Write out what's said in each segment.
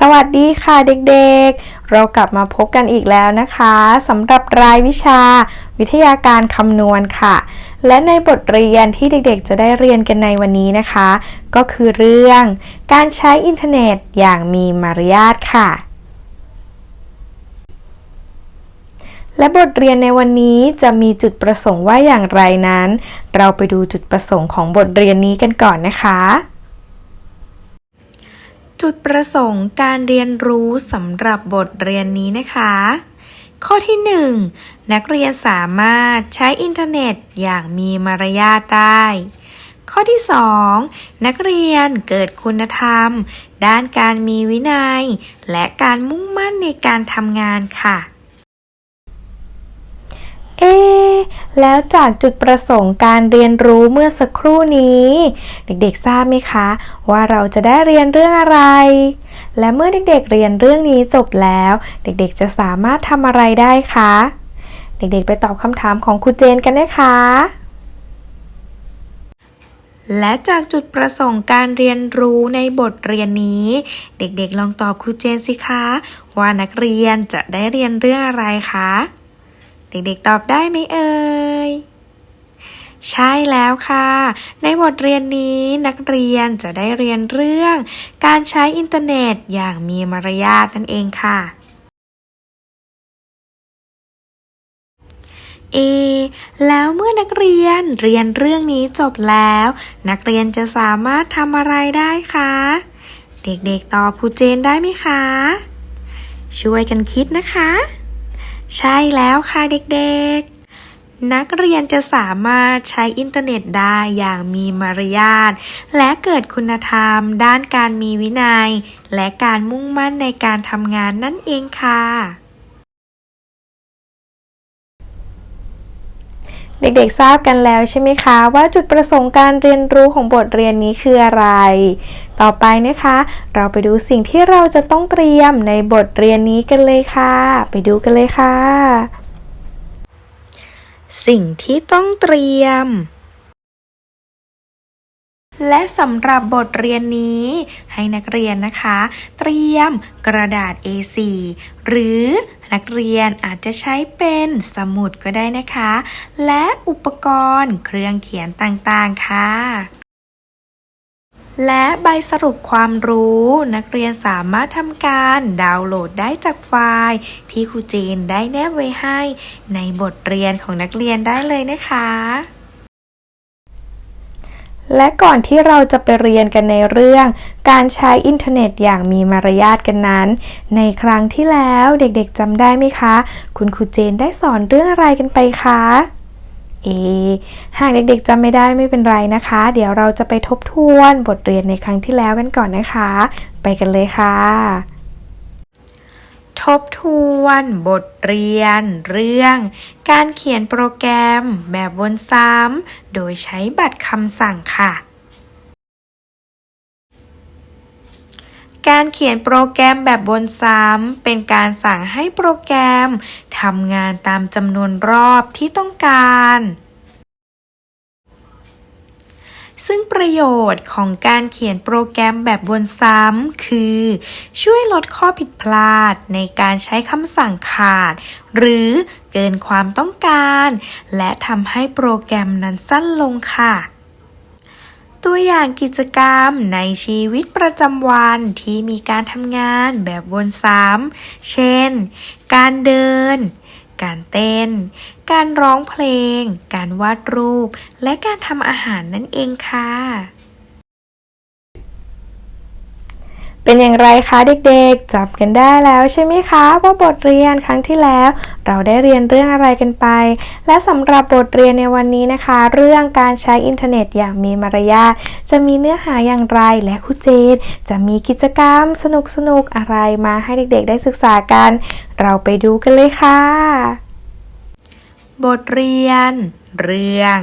สวัสดีค่ะเด็กๆ เรากลับมาพบกันอีกแล้วนะคะสำหรับรายวิชา วิทยาการคำนวณค่ะ และในบทเรียนที่เด็กๆ จะได้เรียนกันในวันนี้นะคะ ก็คือเรื่องการใช้อินเทอร์เน็ตอย่างมีมารยาทค่ะ และบทเรียนในวันนี้จะมีจุดประสงค์ว่าอย่างไรนั้น เราไปดูจุดประสงค์ของบทเรียนนี้กันก่อนนะคะ จุดประสงค์การเรียนรู้สำหรับบทเรียนนี้นะคะ ข้อที่ 1 นักเรียนสามารถใช้อินเทอร์เน็ตอย่างมีมารยาทได้ ข้อที่ 2 นักเรียนเกิดคุณธรรม ด้านการมีวินัย และการมุ่งมั่นในการทำงานค่ะ เอ๊แล้วจากจุดประสงค์การเรียนรู้เมื่อสักครู่นี้ เด็กๆทราบไหมคะ ว่าเราจะได้เรียนเรื่องอะไร และเมื่อเด็กๆเรียนเรื่องนี้จบแล้ว เด็กๆจะสามารถทำอะไรได้คะ เด็กๆไปตอบคำถามของครูเจนกันนะคะและจากจุดประสงค์การเรียนรู้ในบทเรียนนี้ เด็กๆลองตอบครูเจนสิคะ ว่านักเรียนจะได้เรียนเรื่องอะไรคะ เด็กๆตอบได้ไหมเอ่ย ใช่แล้วค่ะ ในบทเรียนนี้นักเรียนจะได้เรียนเรื่อง การใช้อินเทอร์เน็ตอย่างมีมารยาทนั่นเองค่ะ เอ แล้วเมื่อนักเรียนเรียนเรื่องนี้จบแล้ว นักเรียนจะสามารถทำอะไรได้คะ เด็กๆตอบครูเจนได้ไหมคะ ช่วยกันคิดนะคะ ใช่แล้วค่ะเด็กๆ นักเรียนจะสามารถใช้อินเทอร์เน็ตได้อย่างมีมารยาท และเกิดคุณธรรม ด้านการมีวินัย และการมุ่งมั่นในการทำงานนั่นเองค่ะ เด็กๆทราบกันแล้วใช่ไหมคะ ว่าจุดประสงค์การเรียนรู้ของบทเรียนนี้คืออะไร ต่อไปนะคะ เราไปดูสิ่งที่เราจะต้องเตรียมในบทเรียนนี้กันเลยค่ะ ไปดูกันเลยค่ะ สิ่งที่ต้องเตรียม และสำหรับบทเรียนนี้ ให้นักเรียนนะคะ เตรียมกระดาษ A4 หรือนักเรียนอาจจะใช้เป็นสมุดก็ได้นะคะ และอุปกรณ์เครื่องเขียนต่างๆ ค่ะ และใบสรุปความรู้ นักเรียนสามารถทำการดาวน์โหลดได้จากไฟล์ ที่ครูเจนได้แนบไว้ให้ ในบทเรียนของนักเรียนได้เลยนะคะ และก่อนที่เราจะไปเรียนกันในเรื่อง การใช้อินเทอร์เน็ตอย่างมีมารยาทกันนั้น ในครั้งที่แล้วเด็กๆจำได้ไหมคะ คุณครูเจนได้สอนเรื่องอะไรกันไปคะเอหากเด็กๆจำไม่ได้ไม่เป็นไรนะคะ เดี๋ยวเราจะไปทบทวนบทเรียนในครั้งที่แล้วกันก่อนนะคะ ไปกันเลยค่ะ ทบทวนบทเรียน เรื่อง การเขียนโปรแกรมแบบวนซ้ำโดยใช้บัตรคำสั่งค่ะ การเขียนโปรแกรมแบบวนซ้ำเป็นการสั่งให้โปรแกรมทำงานตามจำนวนรอบที่ต้องการ ซึ่งประโยชน์ของการเขียนโปรแกรมแบบวนซ้ำ คือ ช่วยลดข้อผิดพลาดในการใช้คำสั่งขาด หรือเกินความต้องการ และทำให้โปรแกรมนั้นสั้นลงค่ะตัวอย่างกิจกรรมในชีวิตประจำวันที่มีการทำงานแบบวนซ้ำ เช่น การเดิน การเต้น การร้องเพลง การวาดรูป และการทำอาหารนั่นเองค่ะ เป็นอย่างไรคะเด็กๆจับกันได้แล้วใช่ไหมคะว่าบทเรียนครั้งที่แล้ว เราได้เรียนเรื่องอะไรกันไป และสำหรับบทเรียนในวันนี้นะคะ เรื่องการใช้อินเทอร์เน็ตอย่างมีมารยาทจะมีเนื้อหาอย่างไรและครูเจน จะมีกิจกรรมสนุกๆอะไรมาให้เด็กๆ ได้ศึกษากัน เราไปดูกันเลยค่ะ บทเรียน เรื่อง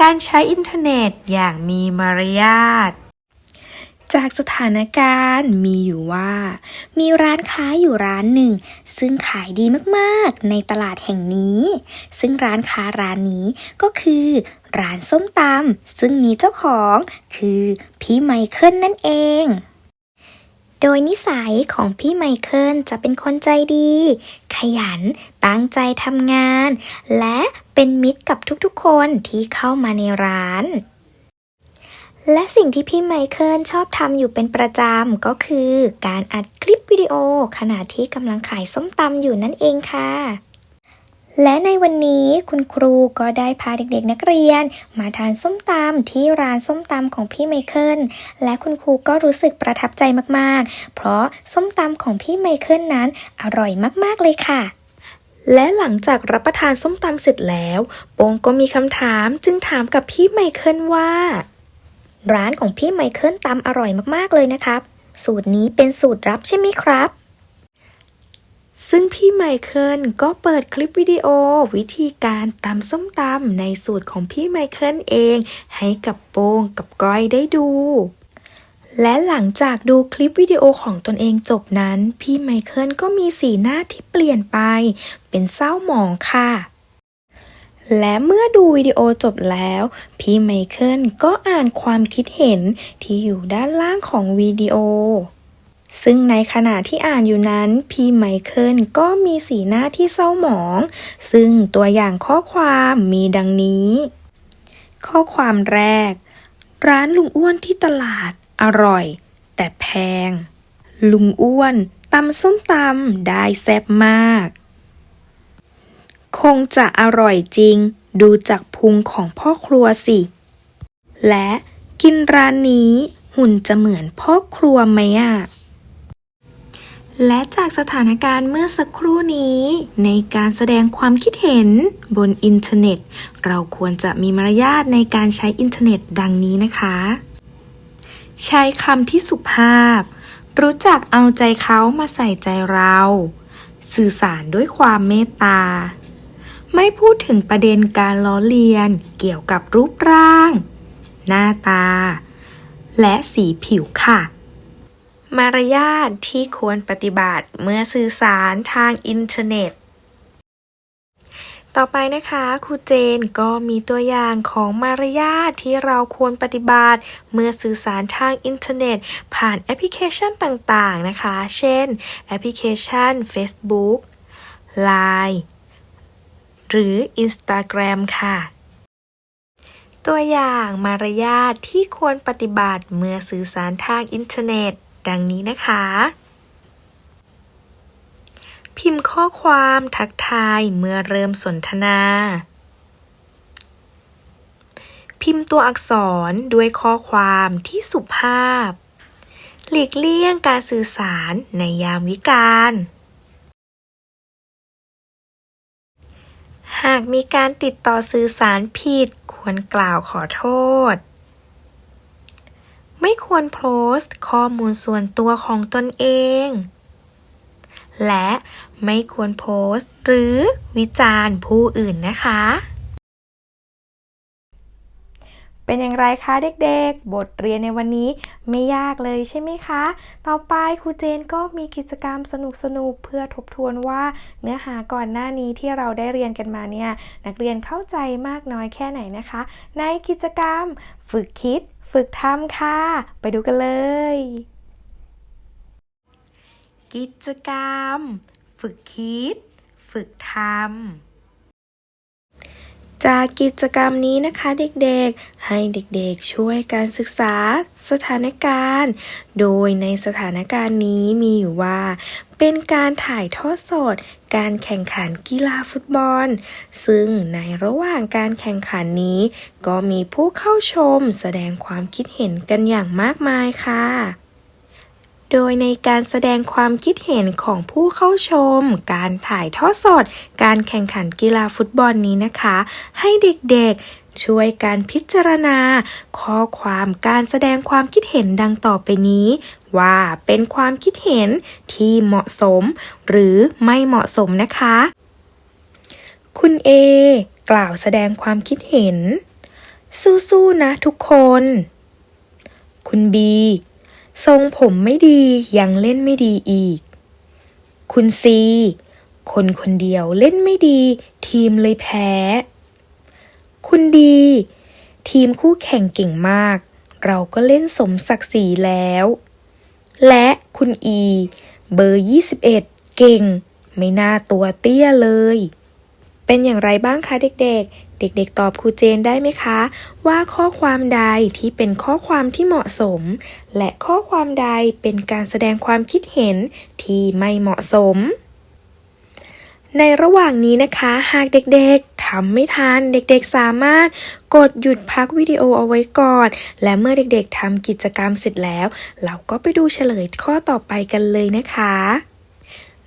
การใช้อินเทอร์เน็ตอย่างมีมารยาท จากสถานการณ์มีอยู่ว่า มีร้านค้าอยู่ร้านหนึ่ง ซึ่งขายดีมากๆในตลาดแห่งนี้ ซึ่งร้านค้าร้านนี้ก็คือ ร้านส้มตำซึ่งมีเจ้าของคือพี่ไมเคิลนั่นเอง โดยนิสัยของพี่ไมเคิลจะเป็นคนใจดี ขยัน ตั้งใจทำงาน และเป็นมิตรกับทุกๆคนที่เข้ามาในร้าน และสิ่งที่พี่ไมเคิลชอบทำอยู่เป็นประจำก็คือการอัดคลิปวิดีโอขณะที่กำลังขายส้มตำอยู่นั่นเองค่ะ และในวันนี้คุณครูก็ได้พาเด็กๆนักเรียน มาทานส้มตำที่ร้านส้มตำของพี่ไมเคิลและคุณครูก็รู้สึกประทับใจมากๆ เพราะส้มตำของพี่ไมเคิลนั้นอร่อยมากๆเลยค่ะและหลังจากรับประทานส้มตำเสร็จแล้ว โปงก็มีคำถามจึงถามกับพี่ไมเคิลว่า ร้านของพี่ไมเคิลตำอร่อยมากๆเลยนะครับ สูตรนี้เป็นสูตรลับใช่ไหมครับ ซึ่งพี่ไมเคิลก็เปิดคลิปวิดีโอ วิธีการตำส้มตำในสูตรของพี่ไมเคิลเอง ให้กับโปงกับก้อยได้ดูและหลังจากดูคลิปวิดีโอของตนเองจบนั้น พี่ไมเคิลก็มีสีหน้าที่เปลี่ยนไป เป็นเศร้าหมองค่ะ และเมื่อดูวิดีโอจบแล้ว พี่ไมเคิลก็อ่านความคิดเห็นที่อยู่ด้านล่างของวิดีโอ ซึ่งในขณะที่อ่านอยู่นั้น พี่ไมเคิลก็มีสีหน้าที่เศร้าหมอง ซึ่งตัวอย่างข้อความมีดังนี้ ข้อความแรก ร้านลุงอ้วนที่ตลาด อร่อย แต่แพง ลุงอ้วนตำส้มตำได้แซ่บมาก คงจะอร่อยจริง ดูจากพุงของพ่อครัวสิ และกินร้านนี้หุ่นจะเหมือนพ่อครัวไหมอะ และจากสถานการณ์เมื่อสักครู่นี้ ในการแสดงความคิดเห็นบนอินเทอร์เน็ต เราควรจะมีมารยาทในการใช้อินเทอร์เน็ตดังนี้นะคะ ใช้คำที่สุภาพ รู้จักเอาใจเขามาใส่ใจเรา สื่อสารด้วยความเมตตา ไม่พูดถึงประเด็นการล้อเลียนเกี่ยวกับรูปร่าง หน้าตา และสีผิวค่ะ มารยาทที่ควรปฏิบัติเมื่อสื่อสารทางอินเทอร์เน็ต ต่อไปนะคะครูเจนก็มีตัวอย่างของมารยาทที่เราควรปฏิบัติ เมื่อสื่อสารทางอินเทอร์เน็ต ผ่านแอปพลิเคชันต่างๆนะคะ เช่น แอปพลิเคชัน Facebook Line หรือ Instagram ค่ะ ตัวอย่างมารยาทที่ควรปฏิบัติเมื่อสื่อสารทางอินเทอร์เน็ต ดังนี้นะคะ พิมพ์ข้อความทักทายเมื่อเริ่มสนทนา พิมพ์ตัวอักษรด้วยข้อความที่สุภาพ หลีกเลี่ยงการสื่อสารในยามวิกาล หากมีการติดต่อสื่อสารผิด ควรกล่าวขอโทษ ไม่ควรโพสต์ข้อมูลส่วนตัวของตนเอง และไม่ควรโพสต์หรือวิจารณ์ผู้อื่นนะคะ เป็นอย่างไรคะเด็กๆ บทเรียนในวันนี้ไม่ยากเลยใช่ไหมคะ ต่อไปครูเจนก็มีกิจกรรมสนุกๆ เพื่อทบทวนว่าเนื้อหาก่อนหน้านี้ที่เราได้เรียนกันมาเนี่ย นักเรียนเข้าใจมากน้อยแค่ไหนนะคะ ในกิจกรรมฝึกคิด ฝึกทำค่ะ ไปดูกันเลย กิจกรรม ฝึกคิด ฝึกทำ จากกิจกรรมนี้นะคะเด็กๆ ให้เด็กๆช่วยการศึกษาสถานการณ์ โดยในสถานการณ์นี้มีอยู่ว่า เป็นการถ่ายทอดสด การแข่งขันกีฬาฟุตบอล ซึ่งในระหว่างการแข่งขันนี้ ก็มีผู้เข้าชมแสดงความคิดเห็นกันอย่างมากมายค่ะ โดยในการแสดงความคิดเห็นของผู้เข้าชม การถ่ายทอดสด การแข่งขันกีฬาฟุตบอลนี้นะคะ ให้เด็กๆ ช่วยการพิจารณา ข้อความการแสดงความคิดเห็นดังต่อไปนี้ ว่าเป็นความคิดเห็นที่เหมาะสม หรือไม่เหมาะสมนะคะ คุณ A กล่าวแสดงความคิดเห็น สู้ๆนะทุกคน คุณ B ทรงผมไม่ดียังเล่นไม่ดีอีก คุณซี คนคนเดียวเล่นไม่ดี ทีมเลยแพ้ คุณดี ทีมคู่แข่งเก่งมาก เราก็เล่นสมศักดิ์ศรีแล้ว และคุณอี เบอร์ 21 เก่ง ไม่น่าตัวเตี้ยเลย เป็นอย่างไรบ้างคะเด็กๆ เด็กๆ ตอบครูเจนได้ไหมคะ ว่าข้อความใดที่เป็นข้อความที่เหมาะสม และข้อความใดเป็นการแสดงความคิดเห็นที่ไม่เหมาะสม ในระหว่างนี้นะคะ หากเด็กๆทำไม่ทันเด็กๆสามารถกดหยุดพักวิดีโอเอาไว้ก่อน และเมื่อเด็กๆทำกิจกรรมเสร็จแล้ว เราก็ไปดูเฉลยข้อต่อไปกันเลยนะคะ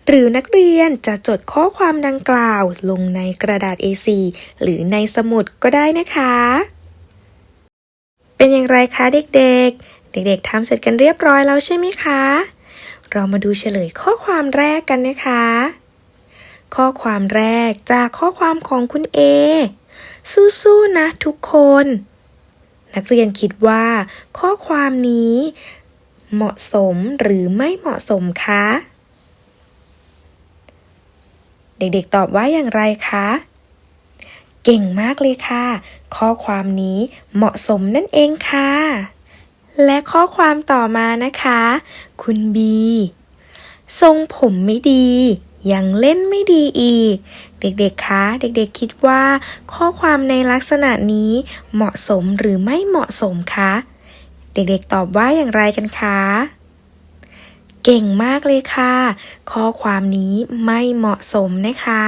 หรือนักเรียนจะจดข้อความดังกล่าวลงในกระดาษ A4 หรือในสมุดก็ได้นะคะ เป็นอย่างไรคะเด็กๆ เด็กๆทำเสร็จกันเรียบร้อยแล้วใช่ไหมคะ เรามาดูเฉลยข้อความแรกกันนะคะ ข้อความแรกจากข้อความของคุณเอสู้ๆนะทุกคน นักเรียนคิดว่า ข้อความนี้ เหมาะสมหรือไม่เหมาะสมคะ เด็กๆตอบว่าอย่างไรคะ เก่งมากเลยค่ะ ข้อความนี้เหมาะสมนั่นเองค่ะ และข้อความต่อมานะคะ คุณบี ทรงผมไม่ดี ยังเล่นไม่ดีอีก เด็กๆ คะ เด็กๆ คิดว่า ข้อความในลักษณะนี้เหมาะสมหรือไม่เหมาะสมคะ เด็กๆ ตอบว่าอย่างไรกันคะ เก่งมากเลยค่ะ ข้อความนี้ไม่เหมาะสมนะคะ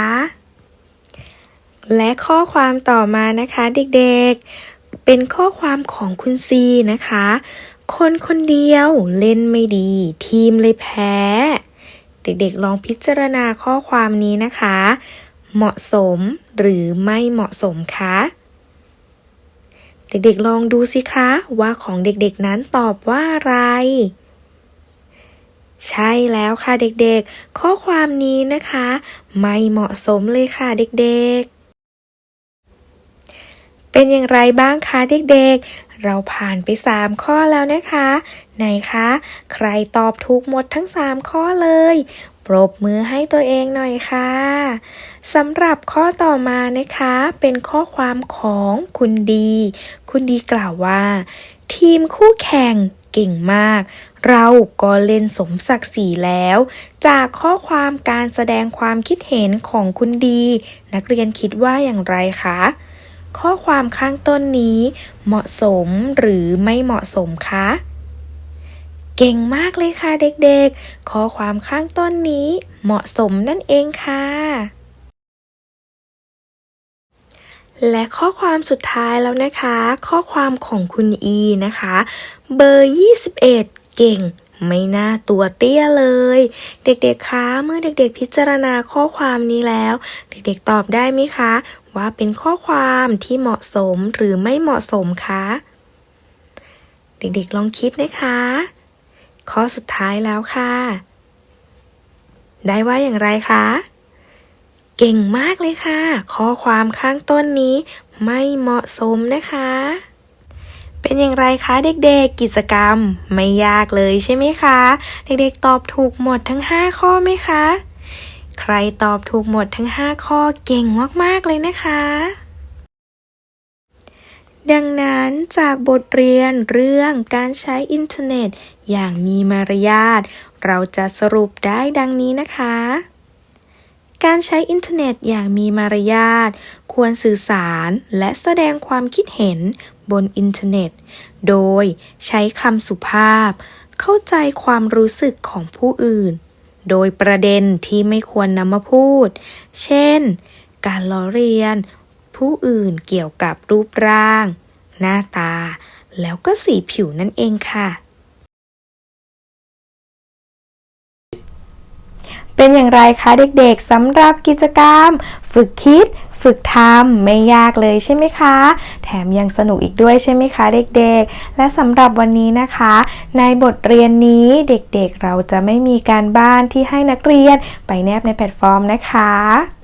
และข้อความต่อมานะคะเด็กๆ เป็นข้อความของคุณซีนะคะ คนคนเดียวเล่นไม่ดี ทีมเลยแพ้ เด็กๆลองพิจารณาข้อความนี้นะคะ เหมาะสมหรือไม่เหมาะสมคะเด็กๆลองดูสิคะว่าของเด็กๆนั้นตอบว่าอะไร ใช่แล้วค่ะเด็กๆ ข้อความนี้นะคะ ไม่เหมาะสมเลยค่ะเด็กๆเป็นอย่างไรบ้างคะเด็กๆ เราผ่านไป 3 ข้อแล้วนะคะ ไหนคะ ใครตอบถูกหมดทั้ง 3 ข้อเลย ปรบมือให้ตัวเองหน่อยค่ะสำหรับข้อต่อมานะคะ เป็นข้อความของคุณดี คุณดีกล่าวว่า ทีมคู่แข่งเก่งมาก เราก็เล่นสมศักดิ์ศรีแล้ว จากข้อความการแสดงความคิดเห็นของคุณดี นักเรียนคิดว่าอย่างไรคะ ข้อความข้างต้นนี้ เหมาะสมหรือไม่เหมาะสมคะเก่งมากเลยค่ะเด็กๆ ข้อความข้างต้นนี้ เหมาะสมนั่นเองค่ะ และข้อความสุดท้ายแล้วนะคะ ข้อความของคุณอีนะคะ เบอร์ 21 เก่งไม่น่าตัวเตี้ยเลย เด็กๆ คะเมื่อเด็กๆ พิจารณาข้อความนี้แล้ว เด็กๆ ตอบได้ไหมคะ ว่าเป็นข้อความที่เหมาะสมหรือไม่เหมาะสมคะ เด็กๆ ลองคิดนะคะ ข้อสุดท้ายแล้วค่ะ ได้ว่าอย่างไรคะ เก่งมากเลยค่ะ ข้อความข้างต้นนี้ไม่เหมาะสมนะคะ เป็นอย่างไรคะเด็กๆกิจกรรม ไม่ยากเลยใช่ไหมคะ เด็กๆตอบถูกหมดทั้ง 5 ข้อไหมคะ ใครตอบถูกหมดทั้ง 5 ข้อเก่งมากๆเลยนะคะ ดังนั้นจากบทเรียนเรื่องการใช้อินเทอร์เน็ต อย่างมีมารยาทเราจะสรุปได้ดังนี้นะคะ การใช้อินเทอร์เน็ตอย่างมีมารยาทควรสื่อสารและแสดงความคิดเห็น บนอินเทอร์เน็ต โดยใช้คำสุภาพ เข้าใจความรู้สึกของผู้อื่น โดยประเด็นที่ไม่ควรนำมาพูด เช่น การล้อเลียน ผู้อื่นเกี่ยวกับรูปร่าง หน้าตา แล้วก็สีผิวนั่นเองค่ะ เป็นอย่างไรคะเด็กๆสำหรับกิจกรรม ฝึกคิด ฝึกทำไม่ยากเลยใช่ไหมคะ แถมยังสนุกอีกด้วยใช่ไหมคะเด็กๆ และสำหรับวันนี้นะคะ ในบทเรียนนี้เด็กๆเราจะไม่มีการบ้านที่ให้นักเรียนไปแนบในแพลตฟอร์มนะคะ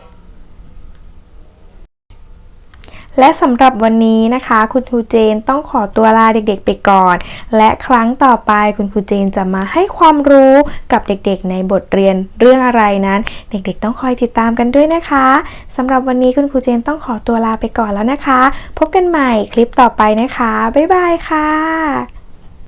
และสำหรับวันนี้นะคะ คุณครูเจนต้องขอตัวลาเด็กๆไปก่อน และครั้งต่อไปคุณครูเจนจะมาให้ความรู้กับเด็กๆ ในบทเรียนเรื่องอะไรนั้น เด็กๆ ต้องคอยติดตามกันด้วยนะคะสำหรับวันนี้คุณครูเจนต้องขอตัวลาไปก่อนแล้วนะคะ พบกันใหม่คลิปต่อไปนะคะ บ๊ายบายค่ะ